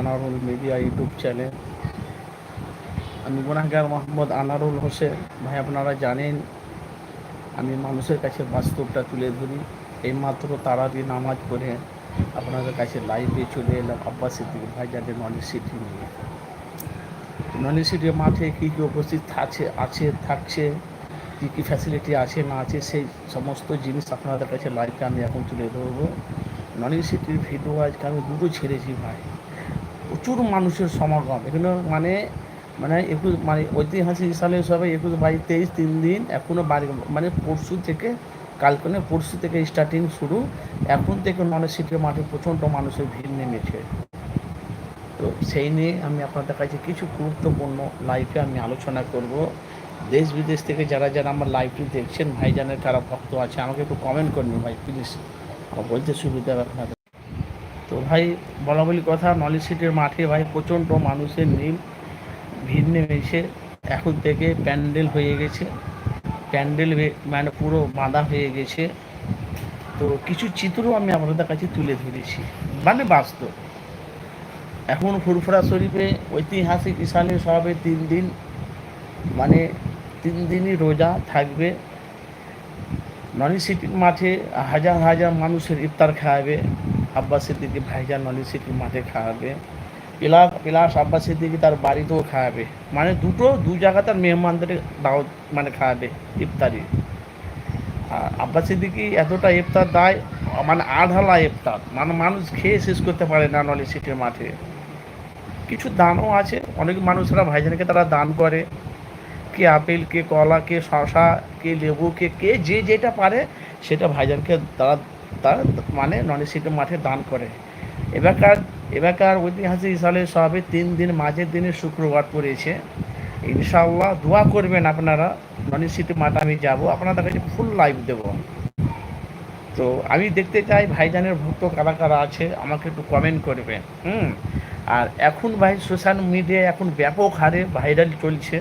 Anarul media YouTube channel. আমি গুনাহগার মোহাম্মদ আনারুল হোসেন। ভাই, আপনারা জানেন, আমি মানুষের কাছে বাস্তবটা তুলে ধরি। এইমাত্র তারাবি নামাজ পড়ে আপনাদের কাছে লাইভে চলে এলাম আব্বাস সিদ্দিক ভাই, যাদের নলেজ সিটি নিয়ে। নলেজ সিটির মাঠে কী কী উপস্থিত আছে আছে, থাকছে, কী কী ফ্যাসিলিটি আছে, না আছে, সেই সমস্ত জিনিস আপনাদের কাছে লাইভে আমি এখন তুলে ধরবো। নলেজ সিটির ভিডিও আজকে আমি দুটো ছেড়েছি ভাই। প্রচুর মানুষের সমাগম। এখানে মানে মানে একুশ মানে ঐতিহাসিক সালে সবাই একুশ বাইশ তেইশ তিন দিন এখনও বাড়ি মানে পরশু থেকে, কালকে পরশু থেকে স্টার্টিং শুরু। এখন থেকে মানে সিটির মাঠে প্রচণ্ড মানুষের ভিড় নেমেছে। তো সেই নিয়ে আমি আপনাদের কাছে কিছু গুরুত্বপূর্ণ লাইফে আমি আলোচনা করব। দেশ বিদেশ থেকে যারা যারা আমার লাইভটি দেখছেন, ভাইজানের কারা ভক্ত আছে, আমাকে একটু কমেন্ট করুন ভাই প্লিজ বলতে সুবিধা হবে আপনাদের। তো ভাই, বলা বলি কথা, নলেজ সিটির মাঠে ভাই প্রচণ্ড মানুষের নীল ভিড় নেমেছে। এখন থেকে প্যান্ডেল হয়ে গেছে। প্যান্ডেল মানে পুরো বাঁধা হয়ে গেছে। তো কিছু চিত্র আমি আপনাদের কাছে তুলে ধরেছি। মানে বাস্তব। এখন ফুরফুরা শরীফে ঐতিহাসিক ইসালে সবে তিন দিন মানে তিন দিনই রোজা থাকবে। ননি সিটির মাঠে হাজার হাজার মানুষের ইফতার খাওয়াবে। আব্বাস সিদ্দিকি ভাইজান ননি সিটির মাঠে খাওয়াবে। প্লাস প্লাস আব্বাস সিদ্দিকি তার বাড়িতেও খাওয়াবে। মানে দুটো, দু জায়গা তার মেহমানদের দাওয়াত মানে খাওয়াবে ইফতারি। আর আব্বাস সিদ্দিকি এতটা ইফতার দেয় মানে আধালা ইফতার। মানে মানুষ খেয়ে শেষ করতে পারে না নলি সিটির মাঠে। কিছু দানও আছে। অনেক মানুষরা ভাইজানকে তারা দান করে। কে আপেল, কে কলা, কে শশা কে লেবু, কে কে যে যেটা পারে, সেটা ভাইজানকে তারা তার মানে নন সিটি মাঠে দান করে। এবারকার এবারকার ঐতিহাসিক সালে সবে তিন দিন মাঝের দিনে শুক্রবার পড়েছে। ইনশাআল্লাহ দোয়া করবেন আপনারা, নন সিটি মাঠে আমি যাব, আপনাদের কাছে ফুল লাইভ দেব। তো আমি দেখতে চাই ভাইজানের ভক্ত কারা কারা আছে, আমাকে একটু কমেন্ট করবেন। হুম? আর এখন ভাই সোশ্যাল মিডিয়ায় এখন ব্যাপক হারে ভাইরাল চলছে।